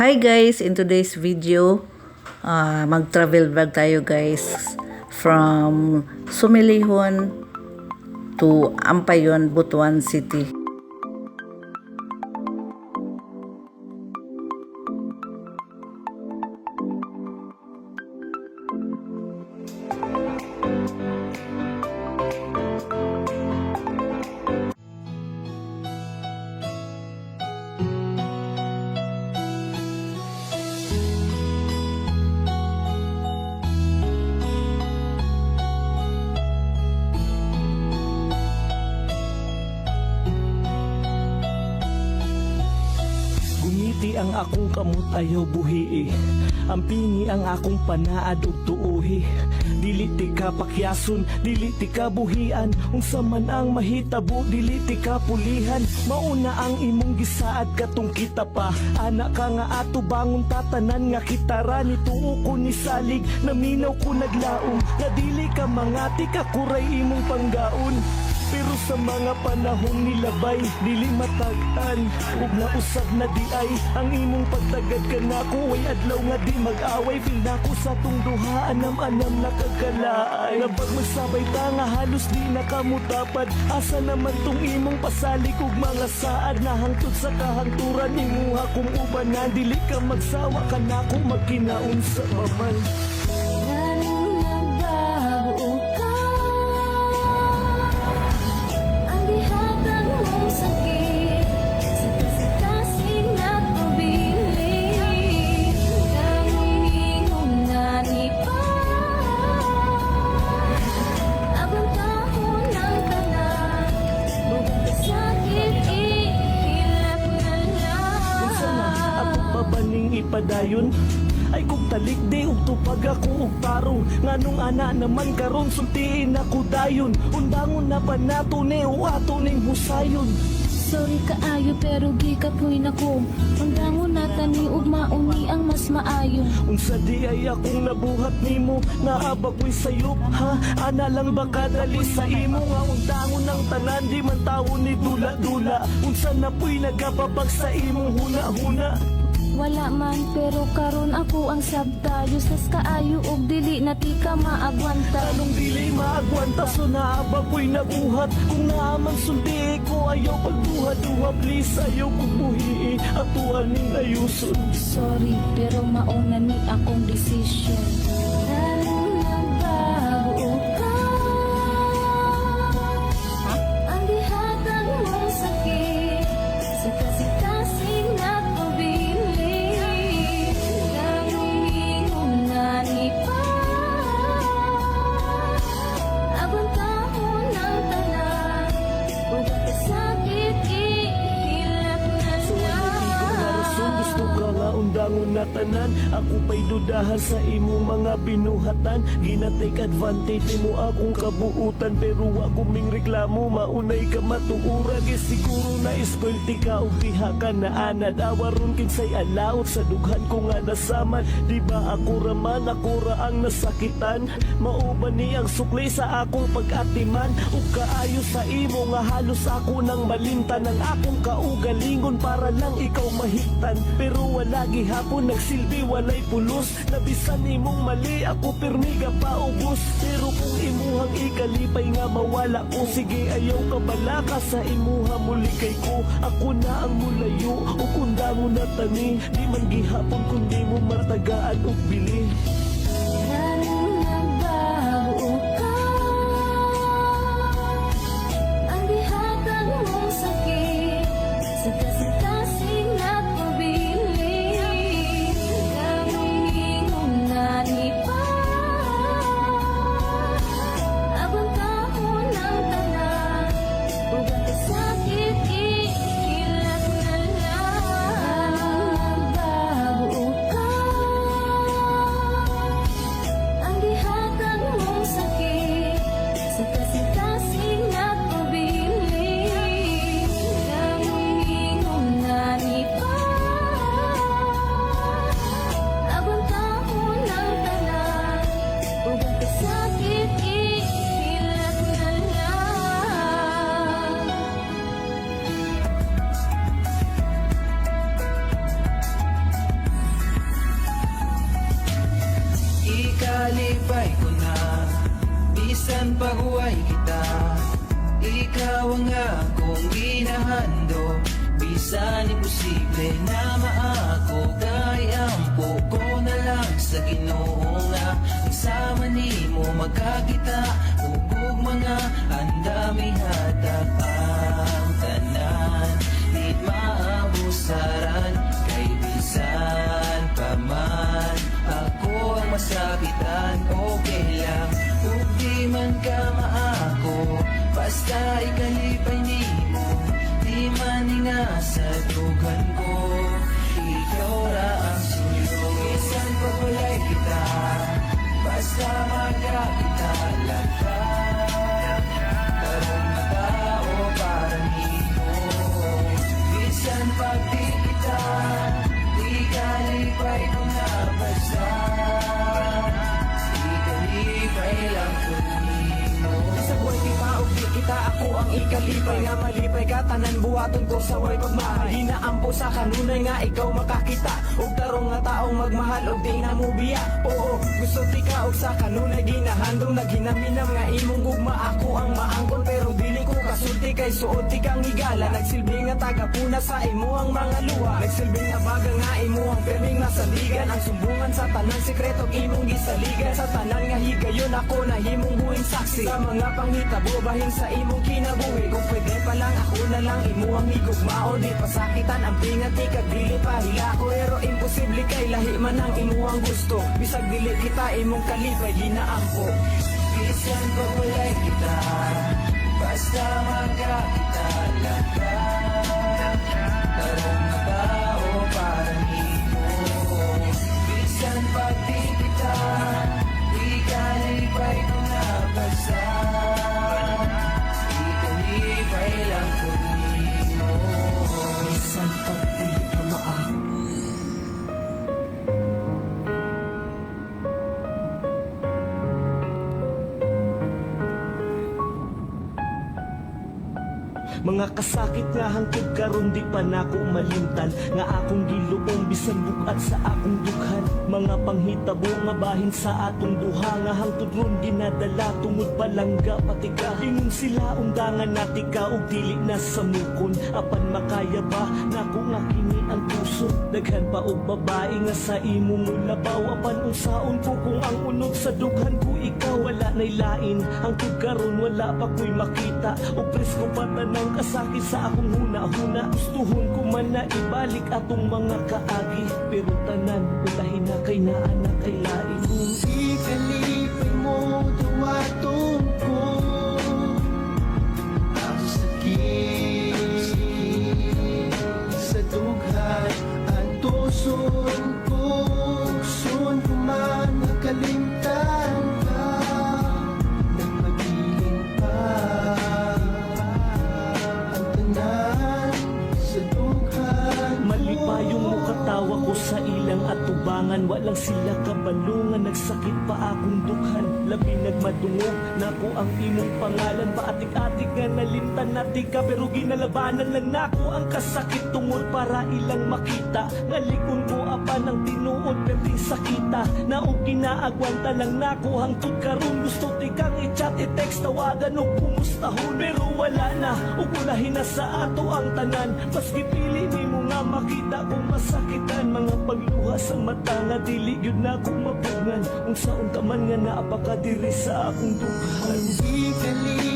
Hi guys, in today's video, ah, mag-travel vlog tayo guys from Sumilihon to Ampayon, Butuan City. Akong kamot ayaw buhi Ang pingi ang akong panaad ug tuuhi. Dili ti ka pakyason, dili ti ka buhian. Unsa man ang mahitabo, dili ti ka pulihan. Mauna ang imong gisaad katong kita pa. Anak ka nga ato bangon tatanan nga kita ra. Ni tuo ko ni salig Naminaw ko naglaom. Nga dili ka mangati ka kuray imong panggaon sa mga panahong nilabay Dili matag-an. Ug nausab na di ay Ang imong pagtagad ka na ko. Ay adlaw nga di mag-away Feel na ko sa tong duha. Anam-anam na kagalaay. Na magsabay ta nga halos di nakamutapad. Asa naman tong imong pasalig Ug mga saad Na hangtod sa kahangturan Imuha kong ubanan Dili ka magsawa ka na ko Magkinaon sa maman naman karon sultiin ako dayon. Undangon na pa nato ni o ato ning husayon Sorry kaayo pero di ka puy nako Undangon nata ni ug mauni ang mas maayo. Unsa di ay akong nabuhat nimo Naabag ko'y sayop ha? Ana lang ba kadali sa imo Nga undangon ng tanan di man tawo ni dula-dula. Unsa na po'y nagapapag sa imong huna-huna Wala man pero karon ako ang sabtayo Sas kaayo ug dili na ti ka maagwanta. Anong dili maagwanta so naaba ko'y nabuhat? Kung naaman sulti ko ayaw pagduha-duha Please ayaw kong buhi Ato aning ayuson. Sorry pero mauna ni akong desisyon tanan Ako pa'y dudahan sa imong mga binuhatan. Gina-take advantage mo akong kabuutan Pero ako ming reklamo. Maunay ka matuurag Eh siguro na iskwelti ka o diha ka na anad. Awaron kinsay alaot sa dughan ko nga nasaman. Di ba ako raman ako ra ang nasakitan? Mauban ni ang sukli sa akong pag-atiman? Ug kaayo sa imo nga halos ako nang malimtan Ang akong kaugalingon para lang ikaw mahiktan Pero wala gihapon nagsilbi walay pulos. Nabisan imong mali ako pirmi ka paubos Pero kung imuhang ikalipay nga mawala ko. Sige ayaw ka bala ka sa imuha? Muli kay ko Ako na ang mulayo. O kunda mo na tani Di man gihapon kundi mo martagaan o bili Nakalibay ko na. Bisan paguway kita. Ikaw ang akong ginahando Bisan imposible na maako. Kaya ampo ko na lang sa ginoo nga. Isama ni mo magkakita. Ugog mga andami hatak ang tanan Di maa Basta ikalipay ni mo Di man nga sa dugan ko. Ikaw ra ang suyo. Isan pa walay kita. Basta magkakita ko sa way pagmahal Hinaampo sa kanunay nga ikaw makakita. Og tarong nga taong magmahal og di na mo biya. Oo ka og sa kanunay ginahandong Naginaminam nga imong gugma. Ako ang maangkon Pero dili ko kasulti kay suot kang higala. Nagsilbi nga tagapuna sa imo ang mga luha. Nagsilbi nga baga nga imo ang perming nasaligan. Ang sumbungan sa tanan sekreto imong gisaligan. Sa tanan nga higayon ako na himong buhing saksi. Sa mga panghitabo bahin sa imong kinabuhi. Kung pwede pa lang ako na lang imo ang higugmao Di pasakitan ang pingat ikag dili pa hila ko Pero imposible kay lahi man ang imo ang gusto. Bisag dili kita imong kalipay ginaampo Bisan pa walay kita Basta magkakita lang ka. Tarong na tao para nimo Bisan pag di kita Di kalipay ko na basta Mga kasakit nga hangtod karon di pa nako malimtan Nga akong giluong bisan bukat sa akong dughan Mga panghitabo nga bahin sa atong duha. Nga hangtod ron ginadala tungod palangga pati ka Ingon sila undangan nati ka og dili na sa mukon. Apan makaya ba? Nako nga kini ang puso. Daghan pa og babae nga sa imo mulabaw Apan unsaon ko kung ang unod sa dughan ko ikaw Wala na'y lain. Hangtod karon wala pa ko'y makita. O presko pa tanang kasakit sa akong huna-huna. Gustuhon ko man na ibalik atong mga kaagi. Pero tanan ulahin na kay naanak kay lain. Kung ikalipay atubangan Walang sila kabalungan. Nagsakit pa akong dughan Labi nagmadungog Nako ang imong pangalan Paatik-atik nga nalimtan natin ka Pero ginalabanan lang nako ang kasakit Tungod para ilang makita. Ngalikon ko apan ang tinuod Perting sakita Na o ginaagwanta lang nako Hangtod karon gusto ti kang i-chat I-text tawagan o kumustahon Pero wala na Ugulahin na sa ato ang tanan. Paski pili ni nga makita kung masakitan Mga pagluha sa mata nga dili yun na akong mapungan Kung saon ka man nga naapakadiri sa akong dughan Hindi kalipay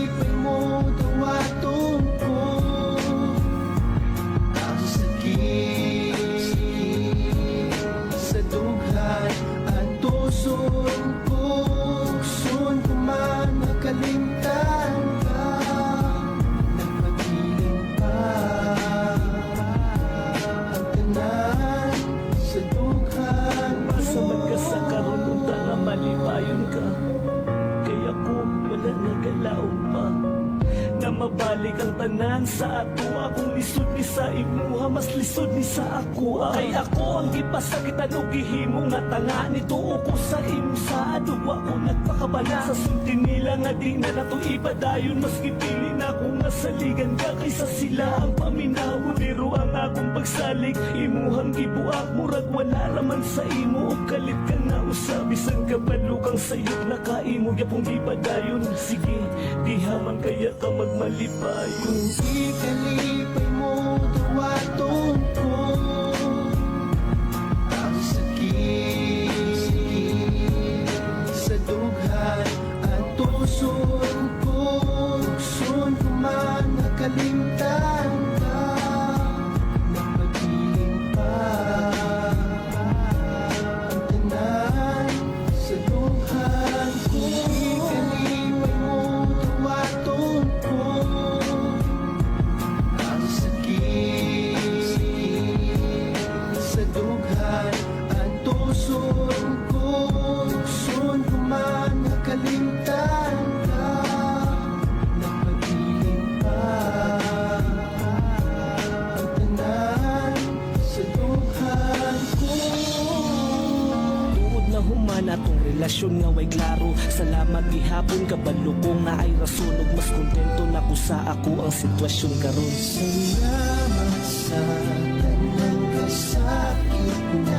tanan sa ato Akong lisod ni sa imuha Mas lisod ni sa ako. Ay ako ang gipasakitan o gihimo nga tanga Nito ko sa imo sa adwa ko nagpakabala Sa sulti nila nga di na nato ipadayon. Mas gipili na ako nga saligan ka Kaysa sila. Ang paminaw Pero ang akong pagsalig Imuhang gibuak Murag wala raman sa imo. O kalit ka na usab Bisan ka palukang sayop Nakaimo Yapong di padayon Sige, di haman kaya ka magmalipayon. Kung ikalipay mo Tawaton relasyon nga way klaro. Salamat gihapon kabalo ko nga ay rason ug mas kontento na ko sa ako ang sitwasyon karon. Salamat sa tanang kasakit na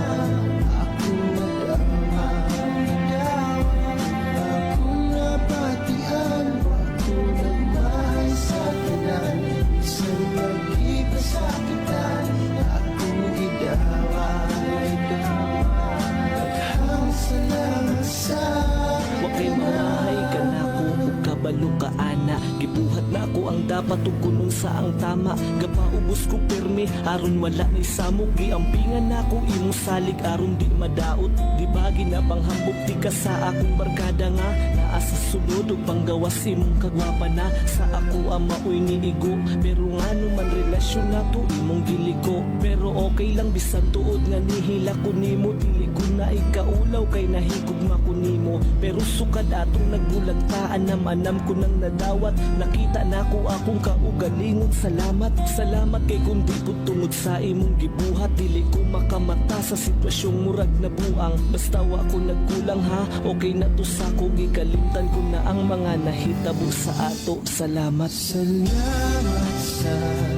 sa ang tama Gapaubos ko permi aron wala ni samok Giampingan na ko imong salig aron di madaot Di ba ginapanghamok? Di ka sa akong barkada nga Naa sa sulod ug panggawas imong kagwapa na. Sa ako ang maoy niigo Pero nga man relasyon na to imong giliko. Pero okay lang bisan tuod nga nihila ko nimo Dili ko na ikaulaw kay nahigugma ko nimo. Pero sukad atong nagbulagtaan Anam-anam ko nang nadawat. Nakita na ko akong kaugalingon Salamat, salamat kay kundi po tungod sa imong gibuhat. Dili ko makamata sa sitwasyong murag na buang. Basta wa ko nagkulang ha? Okay na to sa ko. Gikalimtan ko na ang mga nahitabo sa ato. Salamat. Salamat sa